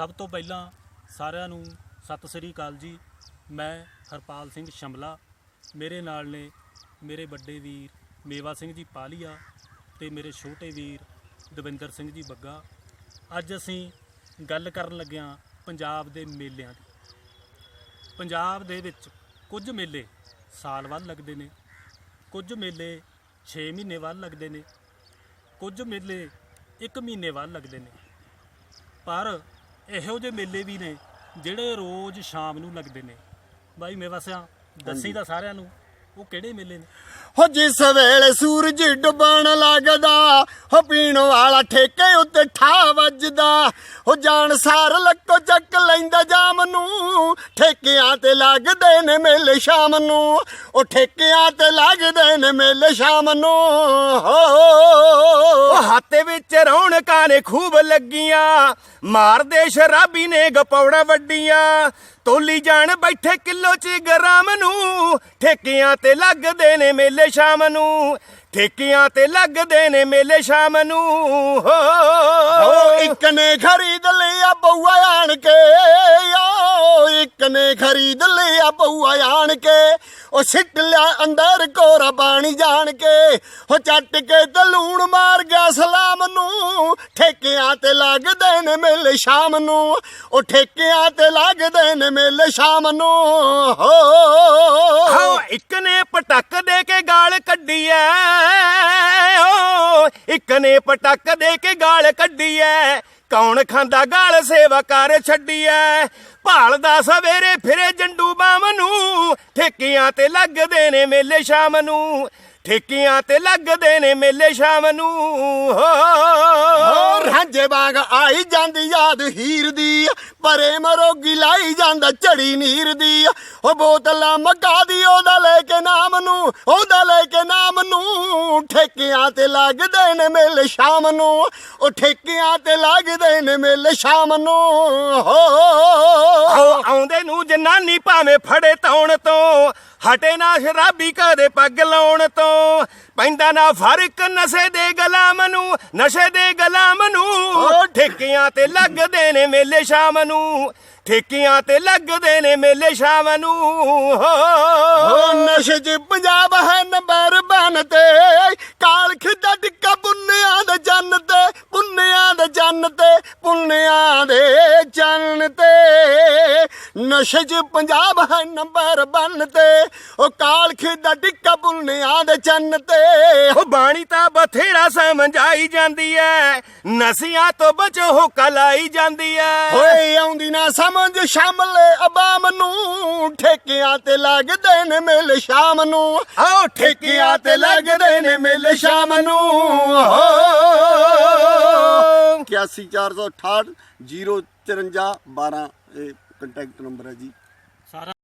ਸਭ ਤੋਂ ਪਹਿਲਾਂ ਸਾਰਿਆਂ ਨੂੰ ਸਤਿ ਸ੍ਰੀ ਅਕਾਲ ਜੀ। ਮੈਂ ਹਰਪਾਲ ਸਿੰਘ ਸ਼ਮਲਾ। ਮੇਰੇ ਨਾਲ ਨੇ ਮੇਰੇ ਵੱਡੇ ਵੀਰ ਮੇਵਾ ਸਿੰਘ ਜੀ ਪਾਲੀਆ ਤੇ ਮੇਰੇ ਛੋਟੇ ਵੀਰ ਦਵਿੰਦਰ ਸਿੰਘ ਜੀ ਬੱਗਾ। ਅੱਜ ਅਸੀਂ ਗੱਲ ਕਰਨ ਲੱਗਿਆਂ ਪੰਜਾਬ ਦੇ ਮੇਲਿਆਂ ਦੀ। ਪੰਜਾਬ ਦੇ ਵਿੱਚ ਕੁਝ ਮੇਲੇ ਸਾਲ ਬਾਅਦ ਲੱਗਦੇ ਨੇ, ਕੁਝ ਮੇਲੇ 6 ਮਹੀਨੇ ਬਾਅਦ ਲੱਗਦੇ ਨੇ, ਕੁਝ ਮੇਲੇ 1 ਮਹੀਨੇ ਬਾਅਦ ਲੱਗਦੇ ਨੇ। ਪਰ ਇਹੋ ਜਿਹੇ ਮੇਲੇ ਵੀ ਨੇ ਜਿਹੜੇ ਰੋਜ਼ ਸ਼ਾਮ ਨੂੰ ਲੱਗਦੇ ਨੇ। ਬਾਈ ਮੇਵਾਸਿਆ ਦੱਸੀ ਤਾਂ ਸਾਰਿਆਂ ਨੂੰ ਉਹ ਕਿਹੜੇ ਮੇਲੇ ਨੇ? ਹੋ ਜਿਸ ਵੇਲੇ ਸੂਰਜ ਡੁੱਬਣ ਲੱਗਦਾ ਹੋ ਪੀਣ ਵਾਲਾ ਠੇਕੇ ਉੱਤੇ ਠਾ ਵੱਜਦਾ ਹੋ ਜਾਣ ਸਾਰ ਲੱਕੋ ਚੱਕ ਲੈਂਦਾ ਜਾਮ ਨੂੰ ਠੇਕਿਆਂ ਤੇ ਲੱਗਦੇ ਨੇ ਮੇਲੇ ਸ਼ਾਮ ਨੂੰ ਉਹ ਠੇਕਿਆਂ ਤੇ ਲੱਗਦੇ ਨੇ ਮੇਲੇ ਸ਼ਾਮ ਨੂੰ ਹੋ ਉਹ ਹੱਥ ਵਿੱਚ ਰੌਣਕਾਂ ਨੇ ਖੂਬ ਲੱਗੀਆਂ। ਮਾਰਦੇ ਸ਼ਰਾਬੀ ਨੇ ਗਪੌੜਾ ਵੱਡੀਆਂ। ਤੋਲੀ ਜਾਣ ਬੈਠੇ ਕਿਲੋ ਚ ਗ੍ਰਾਮ ਨੂੰ। ਠੇਕਿਆਂ ਤੇ ਲੱਗਦੇ ਨੇ ਮੇਲੇ ਸ਼ਾਮ ਨੂੰ। ਠੇਕਿਆਂ ਤੇ ਲੱਗਦੇ ਨੇ ਮੇਲੇ ਸ਼ਾਮ ਨੂੰ। ਹੋ ਇੱਕ ਨੇ ਖਰੀਦ ਉਹ ਸਿੱਟ ਲਿਆ ਅੰਦਰ ਕੋਰਾ ਪਾਣੀ ਜਾਣ ਕੇ। ਹੋ ਚੱਟ ਕੇ ਤੇ ਲੂਣ ਮਾਰ ਗਿਆ ਸਲਾਮ ਨੂੰ। ਠੇਕਿਆਂ ਤੇ ਲੱਗਦੇ ਨੇ ਮੇਲੇ ਸ਼ਾਮ ਨੂੰ। ਉਹ ਠੇਕਿਆਂ ਤੇ ਲੱਗਦੇ ਨੇ ਮੇਲੇ ਸ਼ਾਮ ਨੂੰ। ਹੋ। ਹਾਂ, ਇੱਕ ਨੇ ਪਟਕ ਦੇ ਕੇ ਗਾਲ ਕੱਢੀ ਐ ਓ ਇੱਕ ਨੇ ਪਟਕ ਦੇ ਕੇ ਗਾਲ ਕੱਢੀ ਐ ਕੌਣ ਖਾਂਦਾ ਗਾਲ ਸੇਵਾ ਕਰ ਛੱਡੀ ਐ ਭਾਲਦਾ ਸਵੇਰੇ ਫਿਰੇ ਜੰਡੂ ਬਾਮ ਨੂੰ, ਠੇਕਿਆਂ ਤੇ ਲੱਗਦੇ ਨੇ ਮੇਲੇ ਸ਼ਾਮ ਨੂੰ, ਠੇਕਿਆਂ ਤੇ ਲੱਗਦੇ ਨੇ ਮੇਲੇ ਸ਼ਾਮ ਨੂੰ। ਹੋ ਰਾਂਝੇ ਬਾਗ ਆਈ ਜਾਂਦੀ ਯਾਦ ਹੀਰ ਦੀ ਪਰੇ ਮਰੋਗੀ ਲਾਈ ਜਾਂਦਾ ਝੜੀ ਨੀਰ ਦੀ ਉਹ ਬੋਤਲਾਂ ਮਕਾ ਦੀ, ਉਹਦਾ ਲੈ ਕੇ ਨਾਮ ਨੂੰ, ਉਹਦਾ ਲੈ ਕੇ ਨਾਮ ਨੂੰ। ਠੇਕਿਆਂ ਤੇ ਲੱਗਦੇ ਨੇ ਮੇਲੇ ਸ਼ਾਮ ਨੂੰ। ਉਹ ਠੇਕਿਆਂ ਤੇ ਲੱਗਦੇ ਨੇ ਮੇਲੇ ਸ਼ਾਮ ਨੂੰ। ਹੋ ਆਉਂਦੇ ਨੂੰ ਜਨਾਨੀ ਭਾਵੇਂ ਫੜੇ ਤੌਣ ਤੋਂ। ਹਟੇ ਨਾ ਸ਼ਰਾਬੀ ਕਦੇ ਪੱਗ ਲਾਉਣ ਤੋਂ। ਪੈਂਦਾ ਨਾ ਫ਼ਰਕ ਨਸ਼ੇ ਦੇ ਗੁਲਾਮ ਨੂੰ ਨਸ਼ੇ ਦੇ ਗੁਲਾਮ ਨੂੰ। ਠੇਕਿਆਂ ਤੇ ਲੱਗਦੇ ਨੇ ਮੇਲੇ ਸ਼ਾਮ ਨੂੰ। ਠੇਕਿਆਂ ਤੇ ਲੱਗਦੇ ਨੇ ਮੇਲੇ ਸ਼ਾਮ ਨੂੰ। ਓ ਨਸ਼ੇ 'ਚ ਪੰਜਾਬ ਹੈ ਨੰਬਰ ਬਨ ਤੇ। ਕਾਲ ਖਿੱਦਾ ਟਿੱਕਾ ਪੁੰਨਿਆਂ ਦੇ ਜੰਨ ਤੇ ਪੁੰਨਿਆਂ ਦੇ ਜੰਨ ਤੇ ਪੁੰਨਿਆਂ ਦੇ ਜੰਨ ਤੇ। ਨਸ਼ੇ 'ਚ ਪੰਜਾਬ ਹੈ ਨੰਬਰ ਬਨ ਤੇ। ਉਹ ਕਾਲ ਖਿੱਦਾ ਟਿੱਕਾ ਪੁੰਨਿਆਂ ਦੇ ਜੰਨ ਤੇ। ਉਹ ਬਾਣੀ ਤਾਂ ਬਥੇਰਾ ਸਮਝਾਈ ਜਾਂਦੀ ਐ। ਨਸ਼ਿਆਂ ਤੋਂ ਬਚੋ ਹੋ ਕਲਾਈ ਜਾਂਦੀ ਐ। ਓਏ ਆਉਂਦੀ ਨਾ ਸਮਝ ਸ਼ਾਮਲੇ ਅਬਾਮ ਨੂੰ ਠੇਕਿਆਂ ਤੇ ਲੱਗਦੇ ਨੇ ਮੇਲੇ ਸ਼ਾਮ ਨੂੰ। ਆਓ ਠੇਕਿਆਂ ਤੇ ਲੱਗਦੇ ਨੇ ਮੇਲੇ ਸ਼ਾਮ ਨੂੰ। ਹੋ 81468 053 12 ਇਹ ਕੰਟੈਕਟ ਨੰਬਰ ਹੈ ਜੀ।